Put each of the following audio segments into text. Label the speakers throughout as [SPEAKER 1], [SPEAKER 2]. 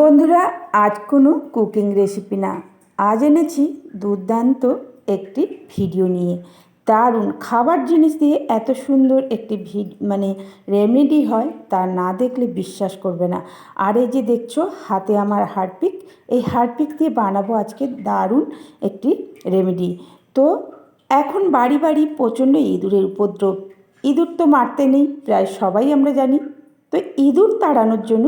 [SPEAKER 1] বন্ধুরা, আজ কোনো কুকিং রেসিপি না। আজ এনেছি দুর্দান্ত একটি ভিডিও নিয়ে। দারুণ খাবার জিনিস দিয়ে এত সুন্দর একটি ভি মানে রেমেডি হয়, তা না দেখলে বিশ্বাস করবে না। আর এই যে দেখছ, হাতে আমার হারপিক, এই হারপিক দিয়ে বানাবো আজকে দারুণ একটি রেমেডি। তো এখন বাড়ি বাড়ি প্রচণ্ড ইঁদুরের উপদ্রব। ইঁদুর তো মারতে নেই, প্রায় সবাই আমরা জানি। তো ইঁদুর তাড়ানোর জন্য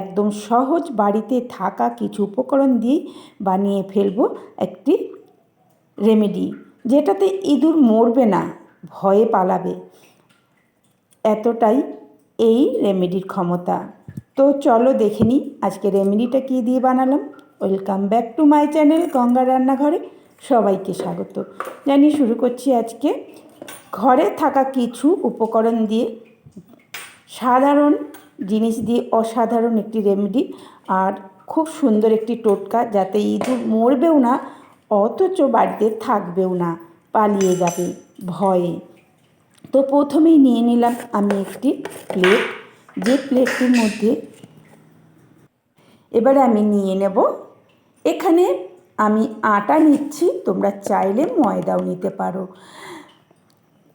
[SPEAKER 1] একদম সহজ বাড়িতে থাকা কিছু উপকরণ দিয়েই বানিয়ে ফেলব একটি রেমেডি যেটাতে ইঁদুর মরবে না, ভয়ে পালাবে। এতটাই এই রেমেডির ক্ষমতা। তো চলো দেখে নিই আজকে রেমেডিটা কী দিয়ে বানালাম। Welcome back to my channel Ganga রান্নাঘরে সবাইকে স্বাগত। জানি শুরু করছি আজকে। ঘরে থাকা কিছু উপকরণ দিয়ে সাধারণ জিনিস দিয়ে অসাধারণ একটি রেমেডি আর খুব সুন্দর একটি টোটকা যাতে ইঁদুর মরবেও না, অথচ বাড়িতে থাকবেও না, পালিয়ে যাবে ভয়ে। তো প্রথমেই নিয়ে নিলাম আমি একটি প্লেট যে প্লেটটির মধ্যে এবারে আমি নিয়ে নেব। এখানে আমি আটা নিচ্ছি, তোমরা চাইলে ময়দাও নিতে পারো।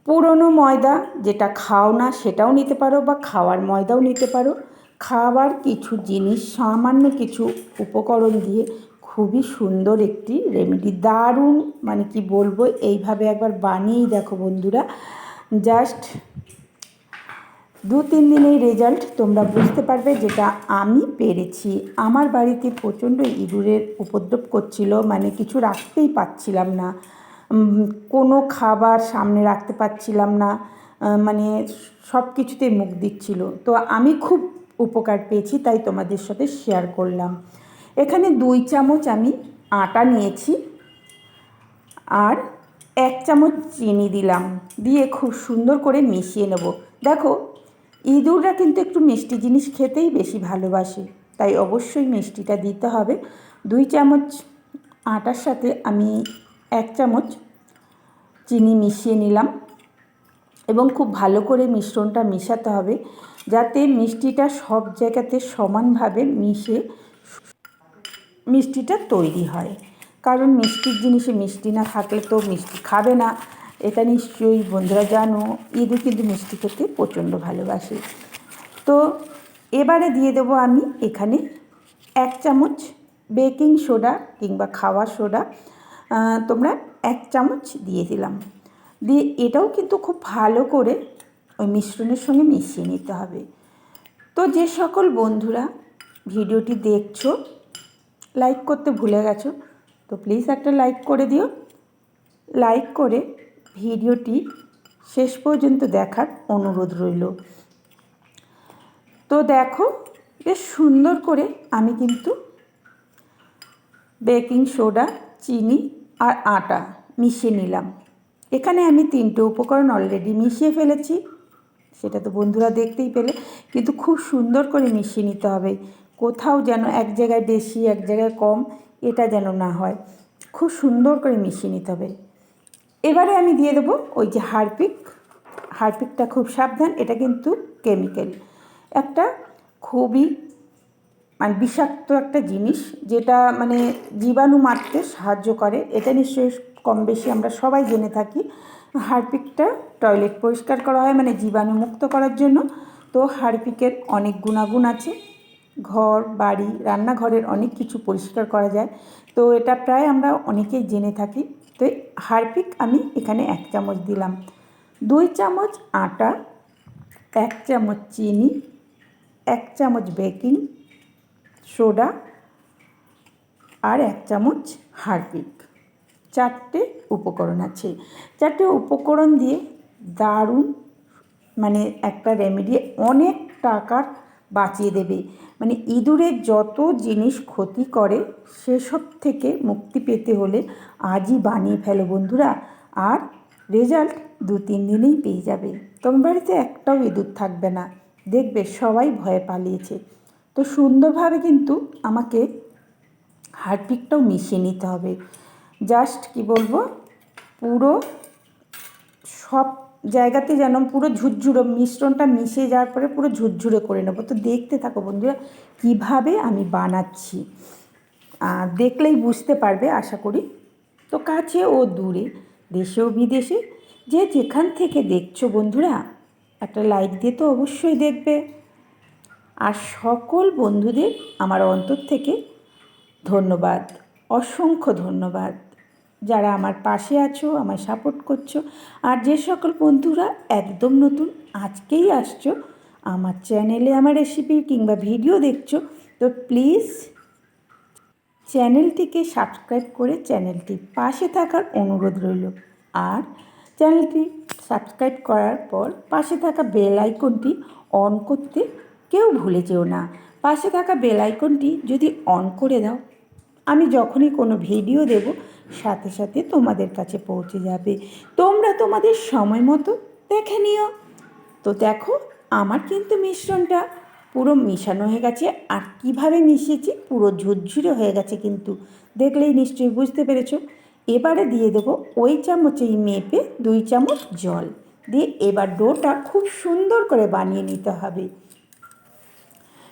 [SPEAKER 1] পুরনো ময়দা, যেটা খাও না সেটাও নিতে পারো বা খাওয়ার ময়দাও নিতে পারো। খাবার কিছু জিনিস, সামান্য কিছু উপকরণ দিয়ে খুবই সুন্দর একটি রেমেডি দারুণ মানে কি বলব, এইভাবে একবার বানিয়েই দেখো বন্ধুরা। জাস্ট দু তিন দিনের রেজাল্ট তোমরা বুঝতে পারবে যেটা আমি পেরেছি। আমার বাড়িতে প্রচণ্ড ইঁদুরের উপদ্রব করছিল মানে কিছু রাখতেই পাচ্ছিলাম না। কোনো খাবার সামনে রাখতে পারছিলাম না মানে সব কিছুতেই মুখ দিচ্ছিল। তো আমি খুব উপকার পেয়েছি, তাই তোমাদের সাথে শেয়ার করলাম। এখানে দুই চামচ আমি আটা নিয়েছি আর এক চামচ চিনি দিলাম, দিয়ে খুব সুন্দর করে মিশিয়ে নেব। দেখো, ইঁদুররা কিন্তু একটু মিষ্টি জিনিস খেতেই বেশি ভালোবাসে, তাই অবশ্যই মিষ্টিটা দিতে হবে। দুই চামচ আটার সাথে আমি এক চামচ চিনি মিশিয়ে নিলাম এবং খুব ভালো করে মিশ্রণটা মেশাতে হবে যাতে মিষ্টিটা সব জায়গাতে সমানভাবে মিশে মিষ্টিটা তৈরি হয়। কারণ মিষ্টির জিনিসে মিষ্টি না থাকলে তো মিষ্টি খাবে না। এটা নিশ্চয়ই বন্ধুরা জানো ইঁদুর কিন্তু মিষ্টি খেতে প্রচণ্ড ভালোবাসে। তো এবারে দিয়ে দেবো আমি এখানে এক চামচ বেকিং সোডা কিংবা খাওয়া সোডা। তোমরা এক চামচ দিয়ে দিলাম। দিয়ে এটাও কিন্তু খুব ভালো করে ওই মিশ্রণের সঙ্গে মিশিয়ে নিতে হবে। তো যে সকল বন্ধুরা ভিডিওটি দেখছ, লাইক করতে ভুলে গেছো, তো প্লিজ একটা লাইক করে দিও। লাইক করে ভিডিওটি শেষ পর্যন্ত দেখার অনুরোধ রইল। তো দেখো, বেশ সুন্দর করে আমি কিন্তু বেকিং সোডা চিনি আর আটা মিশিয়ে নিলাম। এখানে আমি তিনটে উপকরণ অলরেডি মিশিয়ে ফেলেছি। সেটা তো বন্ধুরা দেখতেই পেলে। কিন্তু খুব সুন্দর করে মিশিয়ে নিতে হবে। কোথাও যেন এক জায়গায় বেশি, এক জায়গায় কম, এটা যেন না হয়। খুব সুন্দর করে মিশিয়ে নিতে হবে। এবারে আমি দিয়ে দেবো ওই যে হারপিক। হারপিকটা খুব সাবধান, এটা কিন্তু কেমিক্যাল একটা খুবই মানে বিষাক্ত একটা জিনিস যেটা মানে জীবাণু মারতে সাহায্য করে। এটা নিশ্চয়ই কম বেশি আমরা সবাই জেনে থাকি। হারপিকটা টয়লেট পরিষ্কার করা হয় মানে জীবাণু মুক্ত করার জন্য। তো হারপিকের অনেক গুণাগুণ আছে। ঘর, বাড়ি, রান্নাঘরের অনেক কিছু পরিষ্কার করা যায়। তো এটা প্রায় আমরা অনেকেই জেনে থাকি। তো হারপিক আমি এখানে এক চামচ দিলাম। দুই চামচ আটা, এক চামচ চিনি, এক চামচ বেকিং সোডা আর এক চামচ হারপিক। চারটে উপকরণ আছে। চারটে উপকরণ দিয়ে দারুণ মানে একটা রেমেডি অনেক টাকার বাঁচিয়ে দেবে। মানে ইঁদুরের যত জিনিস ক্ষতি করে, সেসব থেকে মুক্তি পেতে হলে আজই বানিয়ে ফেলো বন্ধুরা। আর রেজাল্ট দু তিন দিনেই পেয়ে যাবে। তোমার বাড়িতে একটাও ইঁদুর থাকবে না। দেখবে সবাই ভয়ে পালিয়েছে। তো সুন্দরভাবে কিন্তু আমাকে হারপিকটাও মিশিয়ে নিতে হবে। জাস্ট কি বলব? পুরো সব জায়গাতে যেন পুরো ঝুরঝুরো মিশ্রণটা মিশে যাওয়ার পরে পুরো ঝুরঝুরে করে নেব। তো দেখতে থাকো বন্ধুরা, কীভাবে আমি বানাচ্ছি। দেখলেই বুঝতে পারবে, আশা করি। তো কাছে ও দূরে, দেশে ও বিদেশে, যে যেখান থেকে দেখছ বন্ধুরা, একটা লাইক দিয়ে তো অবশ্যই দেখবে। আর সকল বন্ধুদের আমার অন্তর থেকে ধন্যবাদ, অসংখ্য ধন্যবাদ। যারা আমার পাশে আছো, আমায় সাপোর্ট করছ, আর যে সকল বন্ধুরা একদম নতুন আজকেই আসছো, আমার চ্যানেলে আমার রেসিপি কিংবা ভিডিও দেখছ, তো প্লিজ চ্যানেলটিকে সাবস্ক্রাইব করে চ্যানেলটি পাশে থাকার অনুরোধ রইল। আর চ্যানেলটি সাবস্ক্রাইব করার পর পাশে থাকা বেল আইকনটি অন করতে কেউ ভুলে যেও না। পাশে থাকা বেল আইকনটি যদি অন করে দাও, আমি যখনই কোনো ভিডিও দেব, সাথে সাথে তোমাদের কাছে পৌঁছে যাবে। তোমরা তোমাদের সময় মতো দেখে নিও। তো দেখো, আমার কিন্তু মিশ্রণটা পুরো মিশানো হয়ে গেছে। আর কীভাবে মিশিয়েছি, পুরো ঝুরঝুরে হয়ে গেছে কিন্তু। দেখলেই নিশ্চয়ই বুঝতে পেরেছ। এবারে দিয়ে দেবো ওই চামচেই মেপে দুই চামচ জল। দিয়ে এবার ডোটা খুব সুন্দর করে বানিয়ে নিতে হবে।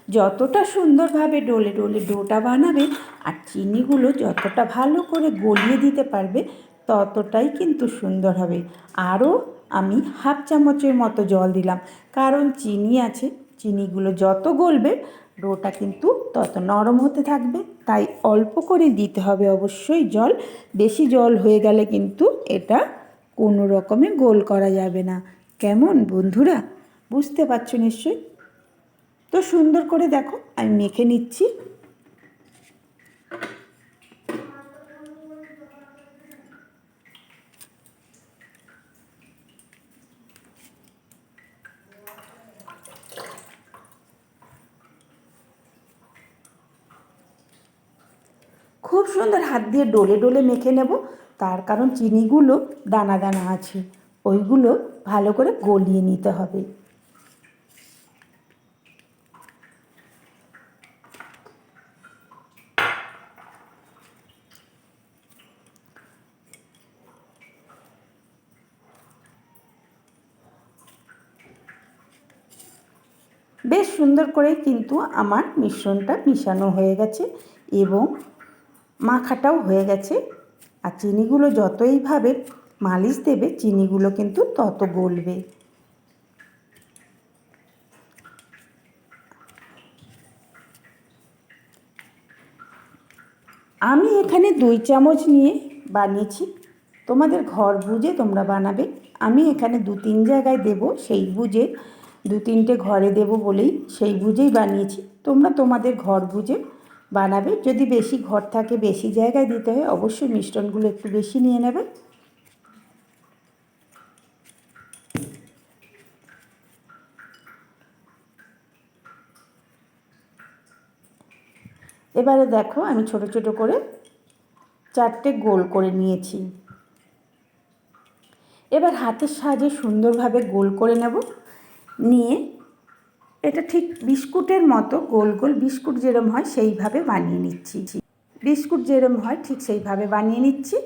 [SPEAKER 1] যতটা সুন্দরভাবে ডোলে ডোলে ডোটা বানাবে আর চিনিগুলো যতটা ভালো করে গলিয়ে দিতে পারবে, ততটাই কিন্তু সুন্দর হবে। আরও আমি হাফ চামচের মতো জল দিলাম, কারণ চিনি আছে, চিনিগুলো যত গলবে ডোটা কিন্তু তত নরম হতে থাকবে, তাই অল্প করে দিতে হবে অবশ্যই জল। বেশি জল হয়ে গেলে কিন্তু এটা কোনো রকমে গোল করা যাবে না। কেমন বন্ধুরা? বুঝতে পারছ নিশ্চয়ই? তো সুন্দর করে দেখো, আমি মেখে নিচ্ছি। খুব সুন্দর হাত দিয়ে ডোলে ডোলে মেখে নেব, তার কারণ চিনিগুলো দানা দানা আছে, ওইগুলো ভালো করে গলিয়ে নিতে হবে। বেশ সুন্দর করে কিন্তু আমার মিশ্রণটা মিশানো হয়ে গেছে এবং মাখাটাও হয়ে গেছে। আর চিনিগুলো যতইভাবে মালিশ দেবে, চিনিগুলো কিন্তু তত গলবে। আমি এখানে দুই চামচ নিয়ে বানিয়েছি। তোমাদের ঘর বুঝে তোমরা বানাবে। আমি এখানে দু তিন জায়গায় দেব সেই বুঝে। দু তিনটে ঘরে দেব বলেই সেই বুঝেই বানিয়েছি। তোমরা তোমাদের ঘর বুঝে বানাবে। যদি বেশি ঘর থাকে, বেশি জায়গায় দিতে হয়, অবশ্যই মিশ্রণগুলো একটু বেশি নিয়ে নেবে। এবারে দেখো, আমি ছোট ছোট করে চারটে গোল করে নিয়েছি। এবার হাতের সাহায্যে সুন্দরভাবে গোল করে নেব। নিয়ে এটা ঠিক বিস্কুটের মতো গোল গোল বিস্কুট যেরম হয় সেইভাবে বানিয়ে নিচ্ছি। বিস্কুট যেরম হয় ঠিক সেইভাবে বানিয়ে নিচ্ছি।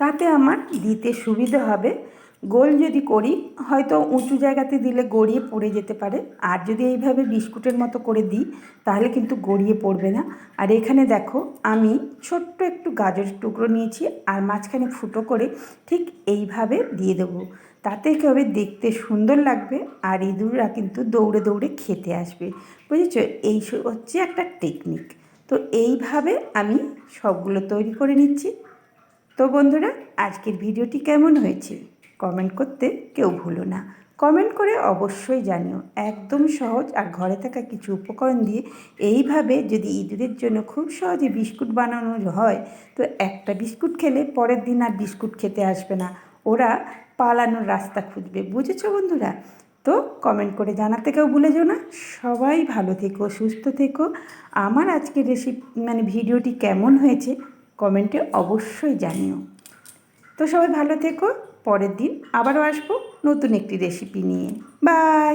[SPEAKER 1] তাতে আমার দিতে সুবিধা হবে। গোল যদি করি, হয়তো উঁচু জায়গাতে দিলে গড়িয়ে পড়ে যেতে পারে। আর যদি এইভাবে বিস্কুটের মতো করে দিই, তাহলে কিন্তু গড়িয়ে পড়বে না। আর এখানে দেখো, আমি ছোট্ট একটু গাজরের টুকরো নিয়েছি আর মাঝখানে ফুটো করে ঠিক এইভাবে দিয়ে দেবো। তাতে কী হবে, দেখতে সুন্দর লাগবে আর ইঁদুররা কিন্তু দৌড়ে দৌড়ে খেতে আসবে। বুঝেছ? এই হচ্ছে একটা টেকনিক। তো এইভাবে আমি সবগুলো তৈরি করে নিচ্ছি। তো বন্ধুরা, আজকের ভিডিওটি কেমন হয়েছে? কমেন্ট করতে কেউ ভুলো না। কমেন্ট করে অবশ্যই জানিও। একদম সহজ আর ঘরে থাকা কিছু উপকরণ দিয়ে এইভাবে যদি ইঁদুরের জন্য খুব সহজে বিস্কুট বানানো হয়, তো একটা বিস্কুট খেলে পরের দিন আর বিস্কুট খেতে আসবে না। ওরা পালানোর রাস্তা খুঁজবে। বুঝেছ বন্ধুরা? তো কমেন্ট করে জানাতে কেউ ভুলে যেও না। সবাই ভালো থেকো, সুস্থ থেকো। আমার আজকের রেসিপি মানে ভিডিওটি কেমন হয়েছে কমেন্টে অবশ্যই জানিও। তো সবাই ভালো থেকো, পরের দিন আবারও আসব নতুন একটি রেসিপি নিয়ে। বাই